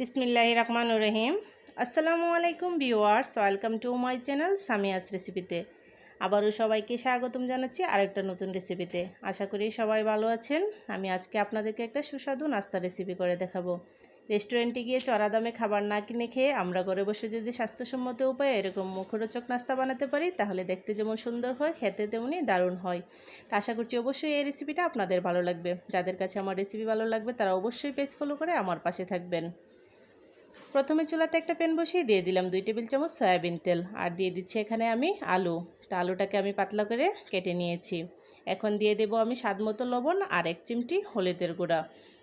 বিসমিল্লাহ রহমান রহিম। আসসালামু আলাইকুম viewers, welcome to my channel Samia's রেসিপিতে। আবারও সবাইকে স্বাগতম জানাচ্ছি আরেকটা নতুন রেসিপিতে। আশা করি সবাই ভালো আছেন। আমি আজকে আপনাদেরকে একটা সুস্বাদু নাস্তা রেসিপি করে দেখাবো। রেস্টুরেন্টে গিয়ে চড়া দামে খাবার না কিনে খেয়ে আমরা ঘরে বসে যদি স্বাস্থ্যসম্মত উপায়ে এরকম মুখরোচক নাস্তা বানাতে পারি, তাহলে দেখতে যেমন সুন্দর হয়, খেতে তেমনি দারুণ হয়। তা আশা করছি অবশ্যই এই রেসিপিটা আপনাদের ভালো লাগবে। যাদের কাছে আমার রেসিপি ভালো লাগবে, তারা অবশ্যই পেজ ফলো করে আমার পাশে থাকবেন। প্রথমে চুলাতে একটা প্যান বসিয়ে দিয়ে দিলাম দুই টেবিল চামচ সয়াবিন তেল। আর দিয়ে দিচ্ছি এখানে আমি আলু। তা আলুটাকে আমি পাতলা করে কেটে নিয়েছি। এখন দিয়ে দেবো আমি স্বাদ মতো লবণ আর এক চিমটি হলুদের গুঁড়া।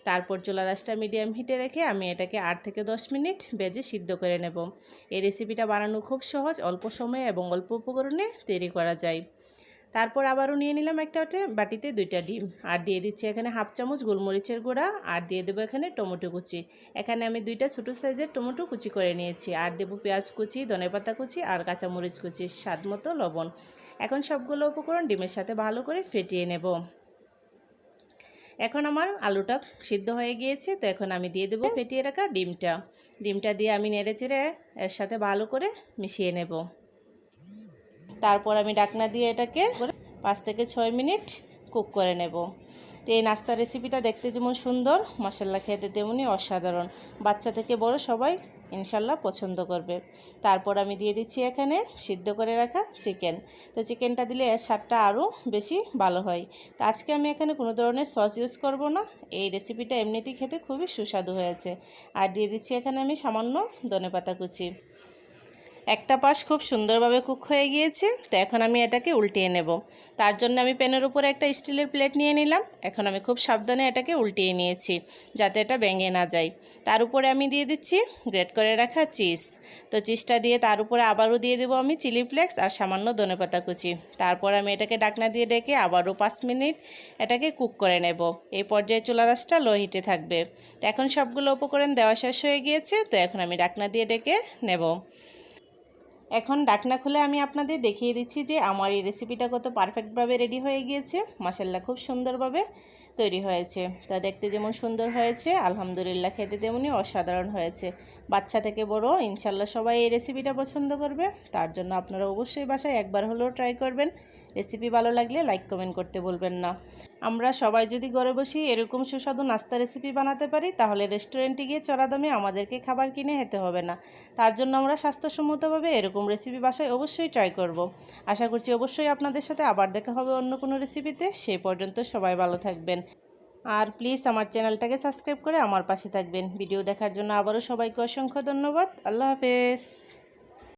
তারপর চুলা রাসটা মিডিয়াম হিটে রেখে আমি এটাকে আট থেকে দশ মিনিট বেজে সিদ্ধ করে নেব। এই রেসিপিটা বানানো খুব সহজ, অল্প সময়ে এবং অল্প উপকরণে তৈরি করা যায়। তারপর আবারও নিয়ে নিলাম একটা বাটিতে দুইটা ডিম। আর দিয়ে দিচ্ছি এখানে হাফ চামচ গোলমরিচের গুঁড়া। আর দিয়ে দেবো এখানে টমেটো কুচি। এখানে আমি দুইটা ছোটো সাইজের টমেটো কুচি করে নিয়েছি। আর দেবো পেঁয়াজ কুচি ধনেপাতা কুচি আর কাঁচামরিচ কুচি স্বাদ মতো লবণ। এখন সবগুলো উপকরণ ডিমের সাথে ভালো করে ফেটিয়ে নেব। এখন আমার আলুটা সিদ্ধ হয়ে গিয়েছে, তো এখন আমি দিয়ে দেবো ফেটিয়ে রাখা ডিমটা। ডিমটা দিয়ে আমি নেড়ে চেড়ে এর সাথে ভালো করে মিশিয়ে নেব। তারপর আমি ডাকনা দিয়ে এটাকে পাঁচ থেকে ছয় মিনিট কুক করে নেব। তো এই নাস্তা রেসিপিটা দেখতে যেমন সুন্দর মশলা খেতে তেমনই অসাধারণ। বাচ্চা থেকে বড় সবাই ইনশাল্লাহ পছন্দ করবে। তারপর আমি দিয়ে দিচ্ছি এখানে সিদ্ধ করে রাখা চিকেন। তো চিকেনটা দিলে এর স্বাদটা আরও বেশি ভালো হয়। তো আজকে আমি এখানে কোনো ধরনের সস ইউজ করব না। এই রেসিপিটা এমনিতেই খেতে খুবই সুস্বাদু হয়েছে। আর দিয়ে দিচ্ছি এখানে আমি সামান্য ধনেপাতা কুচি। একটা পাশ খুব সুন্দরভাবে কুক হয়ে গিয়েছে, তো এখন আমি এটাকে উল্টিয়ে নেব। তার জন্য আমি প্যানের উপরে একটা স্টিলের প্লেট নিয়ে নিলাম, এখন আমি খুব সাবধানে এটাকে উল্টিয়ে নিয়েছি, যাতে এটা ভেঙে না যায়। তার উপরে আমি দিয়ে দিচ্ছি গ্রেট করে রাখা চিজ, তো চিজটা দিয়ে তার উপরে আবারও দিয়ে দেবো আমি চিলি ফ্লেক্স আর সামান্য ধনেপাতা কুচি। তারপর আমি এটাকে ডাকনা দিয়ে ডেকে আবারও পাঁচ মিনিট এটাকে কুক করে নেব। এই পর্যায়ে চুলা রাসটা লো হিটে থাকবে। তো এখন সবগুলো উপকরণ দেওয়া শেষ হয়ে গিয়েছে, তো এখন আমি ডাকনা দিয়ে ডেকে নেব। এখন ডাকনা খুলে আমি আপনাদের দেখিয়ে দিচ্ছি যে আমার এই রেসিপিটা কত পারফেক্টভাবে রেডি হয়ে গিয়েছে। মাসাল্লা খুব সুন্দরভাবে তৈরি হয়েছে। তা দেখতে যেমন সুন্দর হয়েছে, আলহামদুলিল্লাহ খেতে তেমনই অসাধারণ হয়েছে। বাচ্চা থেকে বড় ইনশাল্লাহ সবাই এই রেসিপিটা পছন্দ করবে। তার জন্য আপনারা অবশ্যই বাসায় একবার হলেও ট্রাই করবেন। রেসিপি ভালো লাগলে লাইক কমেন্ট করতে বলবেন না। আমরা সবাই যদি ঘরে বসি এরকম সুস্বাদু নাস্তা রেসিপি বানাতে পারি, তাহলে রেস্টুরেন্টে গিয়ে চড়া দামে আমাদেরকে খাবার কিনে খেতে হবে না। তার জন্য আমরা স্বাস্থ্যসম্মতভাবে এরকম রেসিপি বাসায় অবশ্যই ট্রাই করব। আশা করছি অবশ্যই আপনাদের সাথে আবার দেখা হবে অন্য কোনো রেসিপিতে সে পর্যন্ত সবাই ভালো থাকবেন। আর প্লিজ আমার চ্যানেলটাকে সাবস্ক্রাইব করে আমার পাশে থাকবেন। ভিডিও দেখার জন্য আবারও সবাইকে অসংখ্য ধন্যবাদ। আল্লাহ হাফেজ।